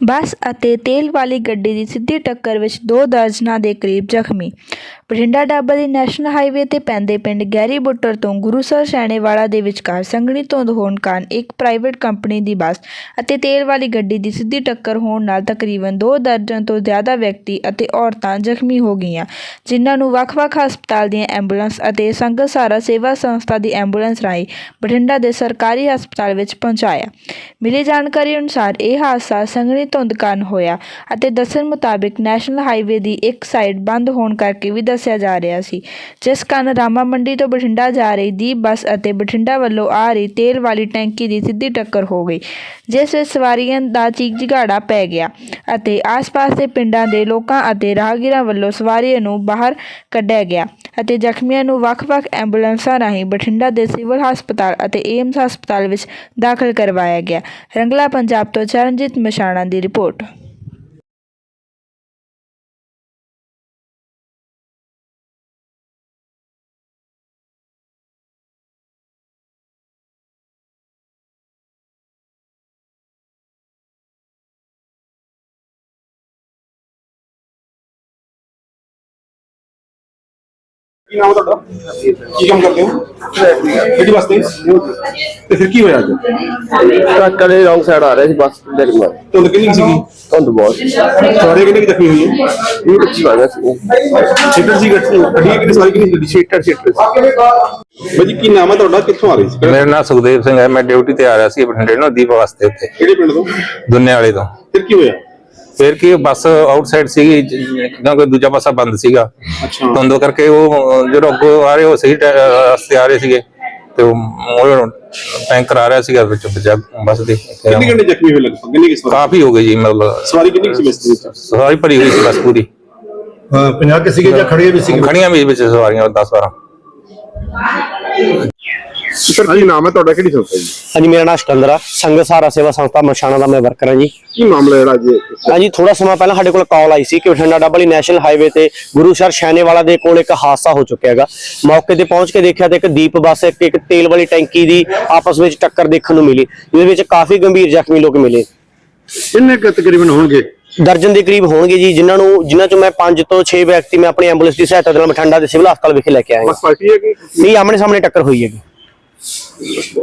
ਬੱਸ ਅਤੇ ਤੇਲ ਵਾਲੀ ਗੱਡੀ ਦੀ ਸਿੱਧੀ ਟੱਕਰ ਵਿੱਚ ਦੋ ਦਰਜਨਾਂ ਦੇ ਕਰੀਬ ਜ਼ਖਮੀ। ਬਠਿੰਡਾ ਡਾਬਾ ਦੀ ਨੈਸ਼ਨਲ ਹਾਈਵੇ ਤੇ ਪੈਂਦੇ ਪਿੰਡ ਗੈਰੀ ਬੁੱਟਰ ਤੋਂ ਗੁਰੂਸਰ ਸੈਣੇਵਾਲਾ ਦੇ ਵਿਚਕਾਰ ਸੰਘਣੀ ਧੁੰਦ ਹੋਣ ਕਾਰਨ ਇੱਕ ਪ੍ਰਾਈਵੇਟ ਕੰਪਨੀ ਦੀ ਬੱਸ ਅਤੇ ਤੇਲ ਵਾਲੀ ਗੱਡੀ ਦੀ ਸਿੱਧੀ ਟੱਕਰ ਹੋਣ ਨਾਲ ਤਕਰੀਬਨ ਦੋ ਦਰਜਨ ਤੋਂ ਜ਼ਿਆਦਾ ਵਿਅਕਤੀ ਅਤੇ ਔਰਤਾਂ ਜ਼ਖਮੀ ਹੋ ਗਈਆਂ, ਜਿਨ੍ਹਾਂ ਨੂੰ ਵੱਖ-ਵੱਖ ਹਸਪਤਾਲ ਦੀਆਂ ਐਂਬੂਲੈਂਸ ਅਤੇ ਸੰਗਤ ਸਹਾਰਾ ਸੇਵਾ ਸੰਸਥਾ ਦੀ ਐਂਬੂਲੈਂਸ ਰਾਹੀਂ ਬਠਿੰਡਾ ਦੇ ਸਰਕਾਰੀ ਹਸਪਤਾਲ ਵਿੱਚ ਪਹੁੰਚਾਇਆ। ਮਿਲੀ ਜਾਣਕਾਰੀ ਅਨੁਸਾਰ ਇਹ ਹਾਦਸਾ ਸੰਘਣੀ ਧੁੰਦ ਕਾਰਨ ਹੋਇਆ ਅਤੇ ਦੱਸਣ ਮੁਤਾਬਿਕ ਨੈਸ਼ਨਲ ਹਾਈਵੇ ਦੀ ਇੱਕ ਸਾਈਡ ਬੰਦ ਹੋਣ ਕਰਕੇ ਵੀ ਦੱਸਿਆ ਜਾ ਰਿਹਾ ਸੀ, ਜਿਸ ਕਾਰਨ ਰਾਮਾ ਮੰਡੀ ਤੋਂ ਬਠਿੰਡਾ ਜਾ ਰਹੀ ਦੀਪ ਬੱਸ ਅਤੇ ਬਠਿੰਡਾ ਵੱਲੋਂ ਆ ਰਹੀ ਤੇਲ ਵਾਲੀ ਟੈਂਕੀ ਦੀ ਸਿੱਧੀ ਟੱਕਰ ਹੋ ਗਈ, ਜਿਸ ਵਿੱਚ ਸਵਾਰੀਆਂ ਦਾ ਚੀਕ ਚਿਹਾੜਾ ਪੈ ਗਿਆ ਅਤੇ ਆਸ-ਪਾਸ ਦੇ ਪਿੰਡਾਂ ਦੇ ਲੋਕਾਂ ਅਤੇ ਰਾਹਗੀਰਾਂ ਵੱਲੋਂ ਸਵਾਰੀਆਂ ਨੂੰ ਬਾਹਰ ਕੱਢਿਆ ਗਿਆ ਅਤੇ ਜ਼ਖਮੀਆਂ ਨੂੰ ਵੱਖ-ਵੱਖ ਐਂਬੂਲੈਂਸਾਂ ਰਾਹੀਂ ਬਠਿੰਡਾ ਦੇ ਸਿਵਲ ਹਸਪਤਾਲ ਅਤੇ ਏਮਸ ਹਸਪਤਾਲ ਵਿੱਚ ਦਾਖਲ ਕਰਵਾਇਆ ਗਿਆ। ਰੰਗਲਾ ਪੰਜਾਬ ਤੋਂ ਚਰਨਜੀਤ ਮਸ਼ਾਣਾ ਦੀ ਰਿਪੋਰਟ ਕੀ ਨਾਮ ਹੈ ਤੁਹਾਡਾ? ਕੀ ਕੰਮ ਕਰਦੇ ਹੋ? ਕਿਹੜੀ ਬੱਸ ਤੇ? ਤੇ ਫਿਰ ਕੀ ਹੋਇਆ ਅੱਜ? ਟਰੱਕ ਵਾਲੇ ਰੌਂਗ ਸਾਈਡ ਆ ਰਿਹਾ ਸੀ ਬੱਸ ਦੇ ਰਿਮਾਰ ਧੁੰਦ ਕਿੰਨੀ ਕੁ ਸੀਗੀ? ਧੁੰਦ ਬਹੁਤ। ਸਵਾਰੀ ਕਿੰਨੀ ਕੁ ਜ਼ਖਮੀ ਹੋਈ ਹੈ ਇਹ ਬੱਚੀ ਵਾਲਾ ਸੀ। ਸੀਟਰ ਸੀ ਗੱਡੀ ਗੱਡੀ ਕਿੰਨੀ ਸਵਾਰੀ ਕਿੰਨੀ ਗੱਡੀ ਸੀਟਰ ਸੀਟਰ ਬਾਜੀ ਕੀ ਨਾਮ ਹੈ ਤੁਹਾਡਾ? ਕਿੱਥੋਂ ਆ ਰਹੀ ਸੀ? ਮੇਰਾ ਨਾਮ ਸੁਖਦੇਵ ਸਿੰਘ ਹੈ। ਮੈਂ ਡਿਊਟੀ ਤੇ ਆ ਰਿਹਾ ਸੀ ਬਠਿੰਡੇ ਨੂੰ ਦੀਪ ਵਾਸਤੇ ਉੱਤੇ ਕਿਹੜੇ ਪਿੰਡ ਤੋਂ? ਦੁਨੀਆ ਵਾਲੇ ਤੋਂ। ਫਿਰ ਕੀ ਹੋਇਆ? ਫਿਰ ਕੀ ਬੱਸ ਆਊਟਸਾਈਡ ਸੀਗੀ ਕਿਉਂਕਿ ਦੂਜਾ ਪਾਸਾ ਬੰਦ ਸੀਗਾ। ਅੱਛਾ। ਧੁੰਦ ਕਰਕੇ ਉਹ ਜਦੋਂ ਅੱਗੋਂ ਆ ਰਹੇ ਉਹ ਸਹੀ ਰਸਤੇ ਆ ਰਹੇ ਸੀਗੇ। ਤੇ ਉਹ ਟੈਂਕਰ ਆ ਰਿਹਾ ਸੀਗਾ ਵਿੱਚ ਵਿੱਚ ਬੱਸ ਦੇ ਕਿੰਨੇ ਘੰਟੇ ਜ਼ਖਮੀ ਹੋਏ ਲਗਭਗ? ਕਿੰਨੀ ਕੁ ਕਾਫੀ ਹੋ ਗਈ ਜੀ ਮਤਲਬ ਸਵਾਰੀ ਕਿੰਨੀ ਸੀ ਬੱਸ ਦੇ? ਸਵਾਰੀ ਭਰੀ ਹੋਈ ਸੀ ਬੱਸ ਪੂਰੀ। ਪੰਜਾਹ ਕੇ ਸੀਗੇ ਜਾਂ ਖੜੇ ਵੀ ਸੀਗੇ ਖੜੀਆਂ ਵੀ ਵਿੱਚ ਸਵਾਰੀਆਂ 10 12 ਸਰ ਕੀ ਨਾਮ ਹੈ ਤੁਹਾਡਾ? ਕਿਹੜੀ ਸੰਸਥਾ ਜੀ? ਹਾਂਜੀ ਮੇਰਾ ਨਾਮ ਸਿਕੰਦਰ। ਆ ਸੰਗਤ ਸਹਾਰਾ ਸੇਵਾ ਸੰਸਥਾ ਮਸ਼ਾਣਾ ਦਾ ਮੈਂ ਵਰਕਰ ਹਾਂ ਜੀ। ਕੀ ਮਾਮਲਾ ਜਿਹੜਾ ਹਾਂਜੀ ਥੋੜਾ ਸਮਾਂ ਪਹਿਲਾਂ ਸਾਡੇ ਕੋਲ ਕਾਲ ਆਈ ਸੀ ਕਿ ਬਠਿੰਡਾ ਡੱਬਲੀ ਨੈਸ਼ਨਲ ਹਾਈਵੇ ਤੇ ਗੁਰੂਸਰ ਸ਼ੈਨੇਵਾਲਾ ਦੇ ਕੋਲ ਇੱਕ ਹਾਦਸਾ ਹੋ ਚੁੱਕਿਆ ਹੈਗਾ। ਮੌਕੇ ਤੇ ਪਹੁੰਚ ਕੇ ਦੇਖਿਆ ਤੇ ਇੱਕ ਦੀਪ ਬੱਸ ਇੱਕ ਇੱਕ ਤੇਲ ਵਾਲੀ ਟੈਂਕੀ ਦੀ ਆਪਸ ਵਿੱਚ ਟੱਕਰ ਦੇਖਣ ਨੂੰ ਮਿਲੀ। ਜਿਹਦੇ ਵਿੱਚ ਕਾਫੀ ਗੰਭੀਰ ਜ਼ਖਮੀ ਲੋਕ ਮਿਲੇ। ਕਿੰਨੇ ਕੁ ਤਕਰੀਬਨ ਹੋਣਗੇ? ਦਰਜਨ ਦੇ ਕਰੀਬ ਹੋਣਗੇ ਜੀ ਜਿਨ੍ਹਾਂ ਨੂੰ ਜਿਨ੍ਹਾਂ ਚੋਂ ਮੈਂ 5 ਤੋਂ 6 ਵਿਅਕਤੀ ਮੈਂ ਆਪਣੀ ਐਂਬੂਲੈਂਸ ਦੀ ਸਹਾਇਤਾ ਨਾਲ ਬਠਿੰਡਾ ਦੇ ਸਿਵਲ ਹਸਪਤਾਲ ਵਿਖੇ ਲੈ ਕੇ ਆਇਆ ਬੱਸ ਪਾਰਟੀ ਹੈ ਕਿ ਨਹੀਂ ਆਮਣੇ ਸਾਹਮਣੇ ਟੱਕਰ ਹੋਈ ਹੈਗੀ। Beautiful